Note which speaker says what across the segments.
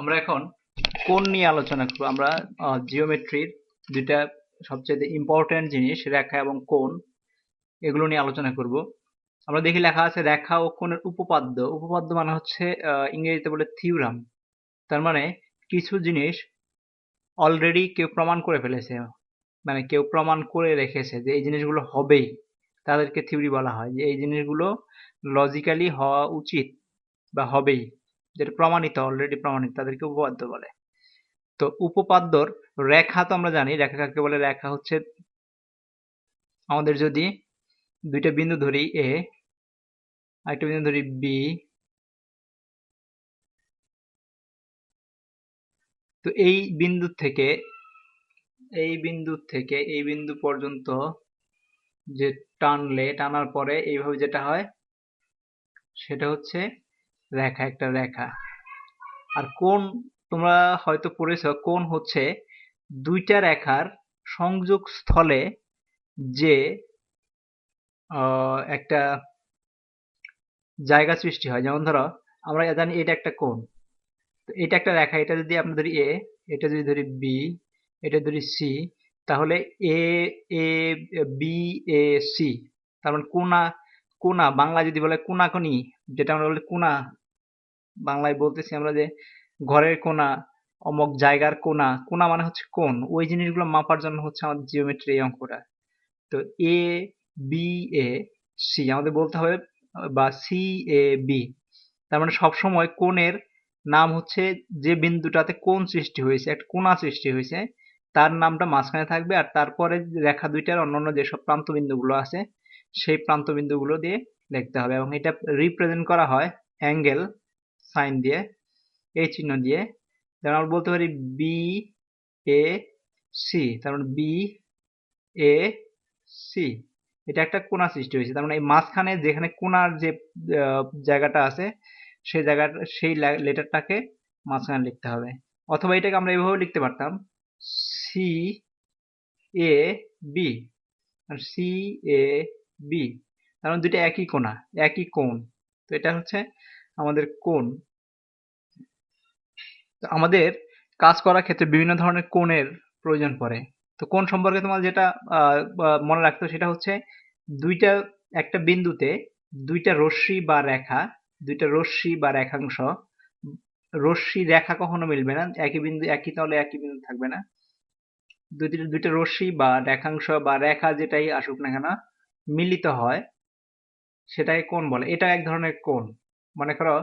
Speaker 1: আমরা এখন কোণ নিয়ে আলোচনা করব? আমরা জিওমেট্রির দুইটা সবচেয়ে ইম্পর্টেন্ট জিনিস, রেখা এবং কোণ, এগুলো নিয়ে আলোচনা করব। আমরা দেখি লেখা আছে রেখা ও কোণের উপপাদ্য। উপপাদ্য মানে হচ্ছে ইংরেজিতে বলে থিওরাম তার মানে কিছু জিনিস অলরেডি কেউ প্রমাণ করে ফেলেছে। মানে কেউ প্রমাণ করে রেখেছে যে এই জিনিসগুলো হবেই। তাদেরকে থিওরি বলা হয় যে এই জিনিসগুলো লজিক্যালি হওয়া উচিত বা হবেই। যেটা প্রমাণিত অলরেডি প্রমাণিত, তাদেরকে উপপাদ্য বলে। তো উপপাদ্যর রেখা তো আমরা জানি, রেখা কাকে বলে? রেখা হচ্ছে আমাদের যদি দুইটা বিন্দু ধরি এ আরেকটা বিন্দু ধরি বি তো এই বিন্দু থেকে, এই বিন্দু থেকে এই বিন্দু পর্যন্ত যে টানলে, টানার পরে এইভাবে যেটা হয়, সেটা হচ্ছে রেখা, একটা রেখা। আর কোন তোমরা হয়তো পড়েছ কোন হচ্ছে দুইটা রেখার সংযোগ স্থলে যে একটা জায়গা সৃষ্টি হয়। যেমন ধরো, আমরা জানি এটা একটা কোণ। তো এটা একটা রেখা, এটা যদি আমরা ধরি এ এটা যদি ধরি বি এটা ধরি সি তাহলে এ এ বি এ সি তার মানে কোনা কোনা বাংলা যদি বলে কোনাকুনি যেটা আমরা বলি কোনা বাংলায় বলতেছি আমরা যে ঘরের কোনা অমুক জায়গার কোনা কোনা মানে হচ্ছে কোন ওই জিনিসগুলো মাপার জন্য হচ্ছে আমাদের জিওমেট্রি এই অঙ্কটা। তো এ বি এ সি আমাদের বলতে হবে, বা সি এ বি তার মানে সবসময় কোণের নাম হচ্ছে যে বিন্দুটাতে কোন সৃষ্টি হয়েছে, একটা কোনা সৃষ্টি হয়েছে, তার নামটা মাঝখানে থাকবে আর তারপরে রেখা দুইটার অন্যান্য যেসব প্রান্ত বিন্দুগুলো আছে, সেই প্রান্ত বিন্দুগুলো দিয়ে লিখতে হবে। এবং এটা রিপ্রেজেন্ট করা হয় অ্যাঙ্গেল সাইন দিয়ে এই চিহ্ন দিয়ে যেমন আমরা বলতে পারি বি এ সি তার মানে বি এ সি এটা একটা কোণা সৃষ্টি হয়েছে, তার মানে এই মাঝখানে যেখানে কোনার যে জায়গাটা আছে, সেই জায়গাটা, সেই লেটারটাকে মাঝখানে লিখতে হবে, অথবা এটাকে আমরা এইভাবে লিখতে পারতাম সি এ বি আর সি এ বি তার মানে দুইটা একই কোণা, একই কোণ, তো এটা হচ্ছে আমাদের তো আমাদের কাজ করার ক্ষেত্রে বিভিন্ন ধরনের কোণের প্রয়োজন পড়ে। তো কোণ সম্পর্কে তোমার যেটা মনে রাখতে সেটা হচ্ছে দুইটা, একটা বিন্দুতে দুইটা রশ্মি বা রেখা, দুইটা রশ্মি বা রেখাংশ, রশ্মি, রেখা কখনো মিলবে না, একই বিন্দু, একই তলে একই বিন্দু থাকবে না। দুইটা দুইটা রশ্মি বা রেখাংশ বা রেখা যেটাই আসুক না কেন, মিলিত হয়, সেটাকে কোণ বলে। এটা এক ধরনের কোণ। মনে করো,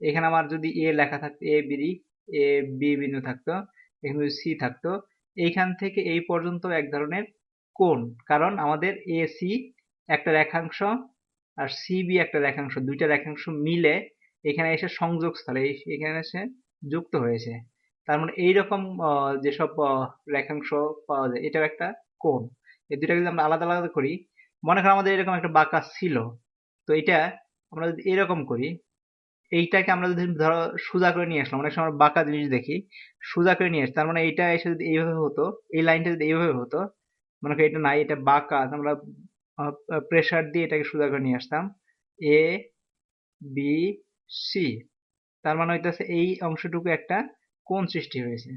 Speaker 1: এখানে আমার যদি এ লেখা থাকতো এ বি এ বি বিন্দু থাকতো এখানে সি থাকতো। এইখান থেকে এই পর্যন্ত এক ধরনের কোণ, কারণ আমাদের এ সি একটা রেখাংশ আর সি বি একটা রেখাংশ, দুইটা রেখাংশ মিলে এখানে এসে সংযোগ স্থলে এখানে এসে যুক্ত হয়েছে। তার মানে এইরকম যেসব রেখাংশ পাওয়া যায়, এটাও একটা কোণ। এই দুইটা যদি আমরা আলাদা আলাদা করি, মনে করো আমাদের এরকম একটা বাঁকা ছিল, তো এটা আমরা যদি এরকম করি এইটাকে আমরা যদি ধরো সোজা করে নিয়ে আসলাম, অনেক সময় বাঁকা জিনিস দেখি, সোজা করে নিয়ে আসি, তার মানে এইটা এসে যদি এইভাবে হতো, এই লাইনটা যদি এইভাবে হতো, মনে করি এটা নাই, এটা বাঁকা আমরা প্রেসার দিয়ে এটাকে সোজা করে নিয়ে আসতাম এ বি সি তার মানে হইতেছে এই অংশটুকু একটা কোন সৃষ্টি হয়েছে।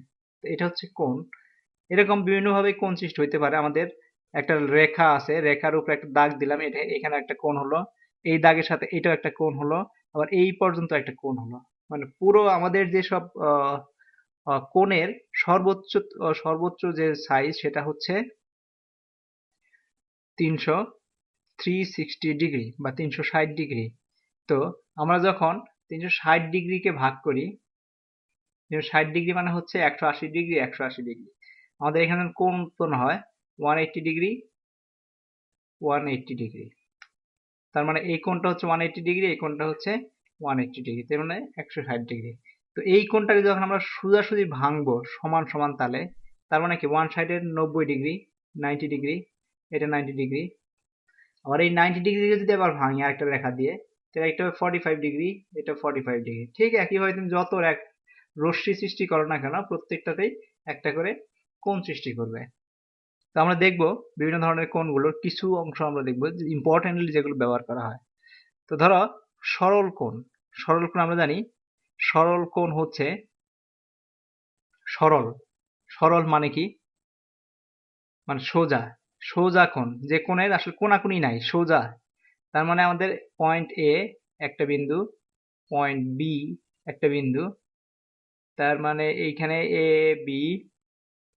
Speaker 1: তো এটা হচ্ছে কোন এরকম বিভিন্ন ভাবে কোণ সৃষ্টি হইতে পারে। আমাদের একটা রেখা আছে, রেখার উপরে একটা দাগ দিলাম, এটা এখানে একটা কোণ হলো এই দাগের সাথে এটাও একটা কোণ হলো আবার এই পর্যন্ত একটা কোণ হলো। মানে পুরো আমাদের আহ, আহ, কোণের সর্বোচ্চ সর্বোচ্চ যে সাইজ সেটা হচ্ছে তিনশো থ্রি সিক্সটি ডিগ্রি বা তিনশো ষাট ডিগ্রি তো আমরা যখন তিনশো ষাট ডিগ্রিকে ভাগ করি তিনশো ষাট ডিগ্রি মানে হচ্ছে একশো আশি ডিগ্রি একশো আশি ডিগ্রি আমাদের এখানে কোণ উৎপন্ন হয় one eighty degree one eighty degree তার মানে এই কোণটা হচ্ছে ওয়ান এইটটি ডিগ্রি এই কোণটা হচ্ছে ওয়ান এইটটি ডিগ্রি তার মানে একশো ষাট ডিগ্রি তো এই কোণটাকে যখন আমরা সোজাসুজি ভাঙবো সমান সমান তালে, তার মানে কি ওয়ান সাইডের নব্বই ডিগ্রি নাইনটি ডিগ্রি এটা নাইনটি ডিগ্রি আবার এই নাইনটি ডিগ্রিকে যদি আবার ভাঙি আরেকটা রেখা দিয়ে, তাহলে একটা ফর্টি ফাইভ ডিগ্রি এটা ফর্টি ফাইভ ডিগ্রি ঠিক একইভাবে তুমি যত এক রশ্মি সৃষ্টি করো না কেন, প্রত্যেকটাতেই একটা করে কোণ সৃষ্টি করবে। তো আমরা দেখব বিভিন্ন ধরনের কোণগুলোর কিছু অংশ আমরা দেখব ইম্পর্টেন্টলি যেগুলো ব্যবহার করা হয়। তো ধরো, সরল কোণ। সরল কোণ আমরা জানি, সরল কোণ হচ্ছে সরল। সরল মানে কি? মানে সোজা। সোজা কোণ। যে কোণের আসলে কোনাকুনি নাই, সোজা। তার মানে আমাদের পয়েন্ট এ একটা বিন্দু পয়েন্ট বি একটা বিন্দু। তার মানে এইখানে এ বি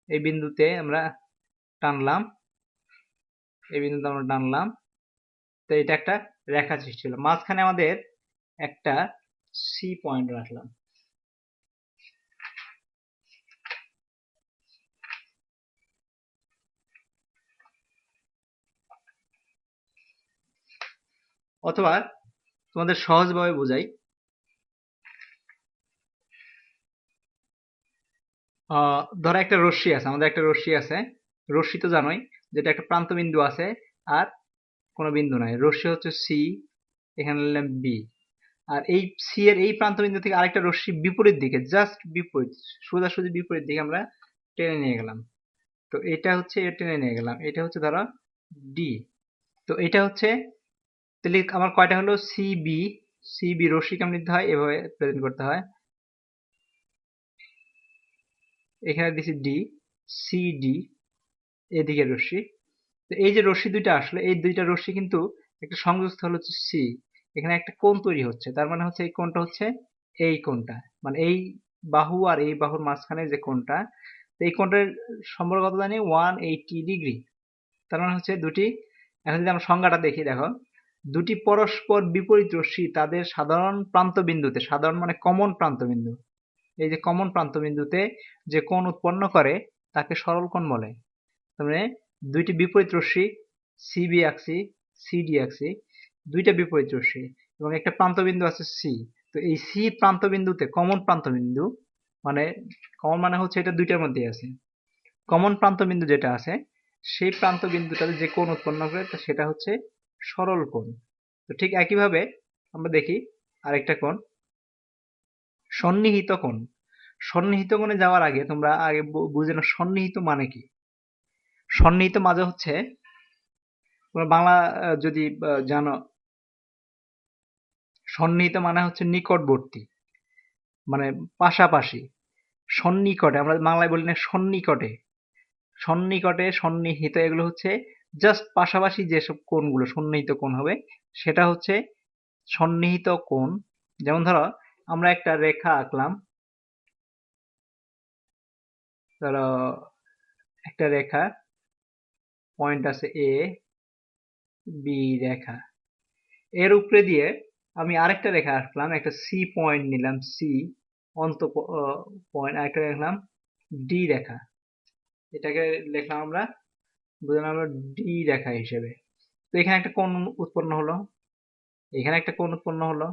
Speaker 1: এই বিন্দুতে আমরা টানলাম। এই বিন্দুতে আমরা টানলাম। তো এটা একটা রেখা সৃষ্টি হলো। মাঝখানে আমাদের একটা সি পয়েন্ট রাখলাম। অথবা তোমাদের সহজভাবে বোঝাই। ধরো একটা রশ্মি আছে, আমাদের একটা রশ্মি আছে। রশ্মি তো জানোই, যেটা একটা প্রান্ত বিন্দু আছে আর কোনো বিন্দু নাই। রশ্মি হচ্ছে সি এখানে নিলাম বি আর এই সি এর এই প্রান্ত বিন্দু থেকে আরেকটা রশ্মি বিপরীত দিকে জাস্ট বিপরীত, সোজাসুজি বিপরীত দিকে আমরা টেনে নিয়ে গেলাম। তো এটা হচ্ছে টেনে নিয়ে গেলাম। এটা হচ্ছে ধরো ডি তো এটা হচ্ছে, তাহলে আমার কয়টা হলো? সিবি সিবি রশ্মি কেমন নিতে হয়? এভাবে প্রেজেন্ট করতে হয়। এখানে দিছি ডি সিডি এদিকে রশ্মি। তো এই যে রশ্মি দুইটা আসলে, এই দুইটা রশ্মি কিন্তু একটা সংযোগস্থল হচ্ছে সি এখানে একটা কোণ তৈরি হচ্ছে। তার মানে হচ্ছে এই কোণটা হচ্ছে এই কোণটা। মানে এই বাহু আর এই বাহুর মাঝখানে যে কোণটা এই কোণটার সম্পর্ক কত জানি ওয়ান এইটি ডিগ্রি তার মানে হচ্ছে দুটি, এখন যদি আমরা সংজ্ঞাটা দেখি, দেখো। দুটি পরস্পর বিপরীত রশ্মি তাদের সাধারণ প্রান্ত বিন্দুতে সাধারণ মানে কমন প্রান্ত বিন্দু এই যে কমন প্রান্ত বিন্দুতে যে কোণ উৎপন্ন করে, তাকে সরল কোণ বলে। মানে দুইটি বিপরীত রশ্মি সিবি আঁকছি সিডি আঁকছি দুইটা বিপরীত রশ্মি এবং একটা প্রান্ত বিন্দু আছে সি তো এই সি প্রান্ত বিন্দুতে কমন প্রান্ত বিন্দু মানে কমন মানে হচ্ছে এটা দুইটার মধ্যে আছে। কমন প্রান্ত বিন্দু যেটা আছে, সেই প্রান্ত বিন্দুটাতে যে কোণ উৎপন্ন করে সেটা হচ্ছে সরল কোণ। তো ঠিক একইভাবে আমরা দেখি আরেকটা কোণ, সন্নিহিত কোণ। সন্নিহিত কোণে যাওয়ার আগে তোমরা আগে বুঝে নাও সন্নিহিত মানে কি। সন্নিহিত মাঝে হচ্ছে বাংলা যদি জানো, সন্নিহিত মানে হচ্ছে নিকটবর্তী মানে পাশাপাশি, সন্নিকটে, আমরা বাংলায় বলি না সন্নিকটে সন্নিকটে, সন্নিহিত, এগুলো হচ্ছে জাস্ট পাশাপাশি যেসব কোণগুলো, সন্নিহিত কোণ হবে, সেটা হচ্ছে সন্নিহিত কোণ, যেমন ধরো, আমরা একটা রেখা আঁকলাম, ধরো, একটা রেখা পয়েন্ট আছে এ বি রেখা। এর উপরে দিয়ে আমি আরেকটা রেখা আঁকলাম, একটা সি পয়েন্ট নিলাম সি অন্ত পয়েন্ট আরেকটা লিখলাম ডি রেখা। এটাকে লিখলাম আমরা বুঝলাম আমরা ডি রেখা হিসেবে। তো এখানে একটা কোণ উৎপন্ন হলো, এখানে একটা কোণ উৎপন্ন হলো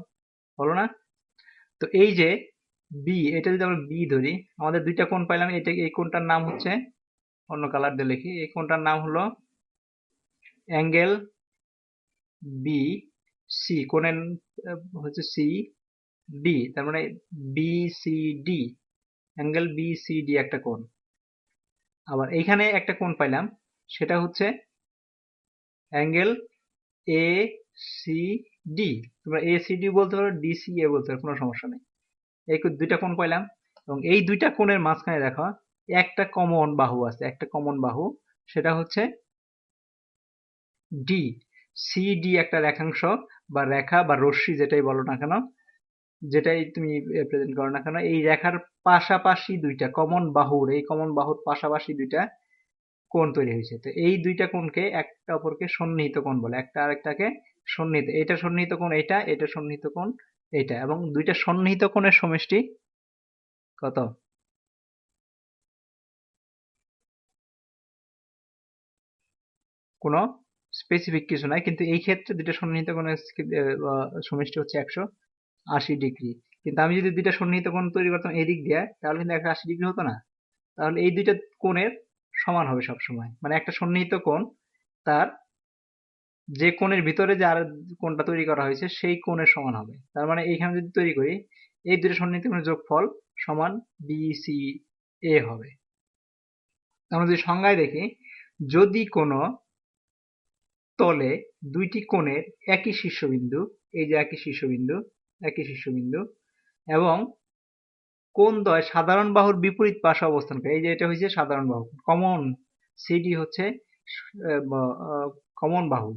Speaker 1: হলো না? তো এই যে বি এটা যদি আমরা বি ধরি, আমাদের দুইটা কোণ পাইলাম, এটা, এই কোণটার নাম হচ্ছে অন্য কালার দিয়ে লিখি। এই কোণটার নাম হলো অ্যাঙ্গেল বি সি কোণের হচ্ছে সি ডি তার মানে B C D angle B C D একটা কোণ। আবার এইখানে একটা কোণ পাইলাম, সেটা হচ্ছে অ্যাঙ্গেল এ সি ডি তোমরা এ সি ডি বলতে পারো ডি সি এ বলতে পারো, কোনো সমস্যা নেই। এই দুইটা কোণ পাইলাম এবং এই দুইটা কোণের মাঝখানে দেখো একটা কমন বাহু আছে, একটা কমন বাহু, সেটা হচ্ছে ডি সি ডি একটা রেখাংশ বা রেখা বা রশ্মি যেটাই বলো না কেন, যেটাই তুমি প্রেজেন্ট করো না কেন, এই রেখার পাশাপাশি দুইটা কমন বাহুর, এই কমন বাহুর পাশাপাশি দুইটা কোণ তৈরি হয়েছে। তো এই দুইটা কোণকে একটা অপরকে সন্নিহিত কোণ বলে, একটা আরেকটাকে সন্নিহিত, এটা সন্নিহিত কোণ এটা এটা সন্নিহিত কোণ এটা, এবং দুইটা সন্নিহিত কোণের সমষ্টি কত? কোনো স্পেসিফিক কিছু নাই। কিন্তু এই ক্ষেত্রে দুইটা সন্নিহিত কোণের সমষ্টি হচ্ছে একশো আশি ডিগ্রি। কিন্তু আমি যদি দুইটা সন্নিহিত কোণ তৈরি করতাম এই দিক দিয়ে, তাহলে কিন্তু একশো আশি ডিগ্রি হতো না। তাহলে এই দুইটা কোণের সমান হবে সব সময় মানে একটা সন্নিহিত কোণ, তার যে কোণের ভিতরে যে আর কোণটা তৈরি করা হয়েছে, সেই কোণের সমান হবে। তার মানে এইখানে যদি তৈরি করি, এই দুটো সন্নিহিত কোণের যোগফল সমান বি সি এ হবে। আমরা যদি সংজ্ঞায় দেখি, যদি কোনো তলে দুইটি কোণের একই শীর্ষবিন্দু, এই যে একই শীর্ষবিন্দু একই শীর্ষবিন্দু, এবং কোন দয় সাধারণ বাহুর বিপরীত পাশে অবস্থান করে। এই যে এটা হচ্ছে সাধারণ বাহু। কমন সিডি হচ্ছে কমন বাহু।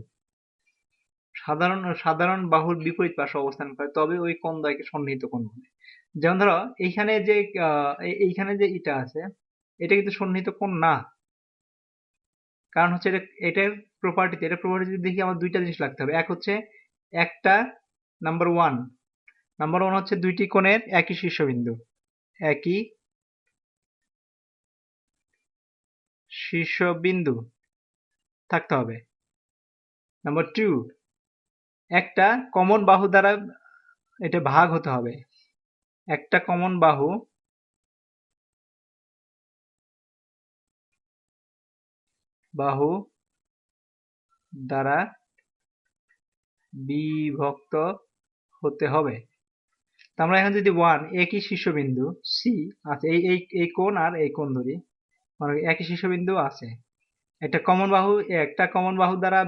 Speaker 1: সাধারণ সাধারণ বাহুর বিপরীত পাশে অবস্থান করে, তবে ওই কোণ দয়কে সন্নিহিত কোণ বলে। যেমন ধরো, এইখানে যে এইখানে যে ইটা আছে, এটা কিন্তু সন্নিহিত কোণ না। কারণ হচ্ছে এটা, এটার প্রপার্টিতে এটা প্রপার্টি যদি দেখি আমার দুইটা জিনিস লাগতে হবে। এক হচ্ছে একটা নাম্বার ওয়ান নাম্বার ওয়ান হচ্ছে দুইটি কোণের একই শীর্ষবিন্দু। একই শীর্ষবিন্দু থাকতে হবে। নাম্বার টু একটা কমন বাহু দ্বারা এটা ভাগ হতে হবে। একটা কমন বাহু বাহু দ্বারা বিভক্ত হতে হবে। আমরা এখন যদি ওয়ান একই শীর্ষবিন্দু সি আছে এই এই এই কোণ আর এই কোণ ধরি। মানে একই শীর্ষবিন্দু আছে। একটা কমন বাহু, একটা কমন বাহু দ্বারা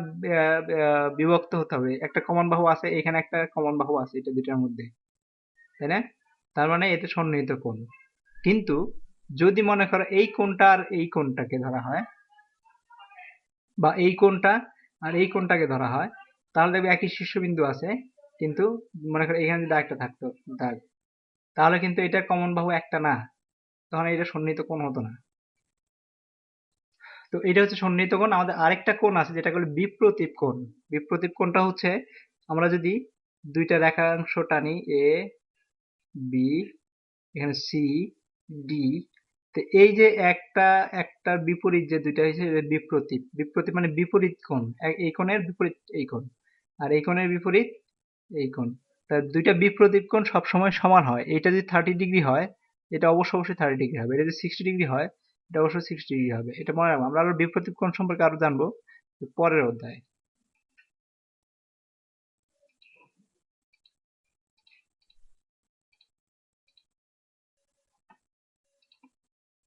Speaker 1: বিভক্ত হতে হবে। একটা কমন বাহু আছে, এখানে একটা কমন বাহু আছে, এটা দুটার মধ্যে। তাই না? তার মানে এতে সন্নিহিত কোণ। কিন্তু যদি মনে করো এই কোণটা আর এই কোণটাকে ধরা হয় বা এই কোণটা আর এই কোণটাকে ধরা হয়। তাহলে দেখবে একই শীর্ষবিন্দু আছে, কিন্তু মনে করো এখানে যদি একটা থাকতো দাগ তাহলে কিন্তু এটা কমন বাহু একটা না। তখন এটা সন্নিহিত কোণ হতো না। তো এটা হচ্ছে সন্নিহিত কোণ। আমাদের আরেকটা কোণ আছে যেটা হলো বিপ্রতীপ কোণ। বিপ্রতীপ কোণটা হচ্ছে আমরা যদি দুইটা রেখাংশ টানি, এ, বি, এখানে সি, ডি তো এই যে একটা একটা বিপরীত যে দুইটা হয়েছে বিপ্রতীপ বিপ্রতীপ মানে বিপরীত কোণ। এই কোণের বিপরীত এই কোণ। আর এই কোণের বিপরীত এই কোণ। তা দুইটা বিপ্রতীপ কোণ সবসময় সমান হয়। এটা যদি থার্টি ডিগ্রি হয়, এটা অবশ্যই অবশ্যই থার্টি ডিগ্রি হবে। এটা যদি সিক্সটি ডিগ্রি হয়, এটা অবশ্যই সিক্সটি ডিগ্রি হবে। এটা মনে রাখব, আমরা আরও বিপ্রতীপ কোণ সম্পর্কে আরও জানব পরের অধ্যায়ে।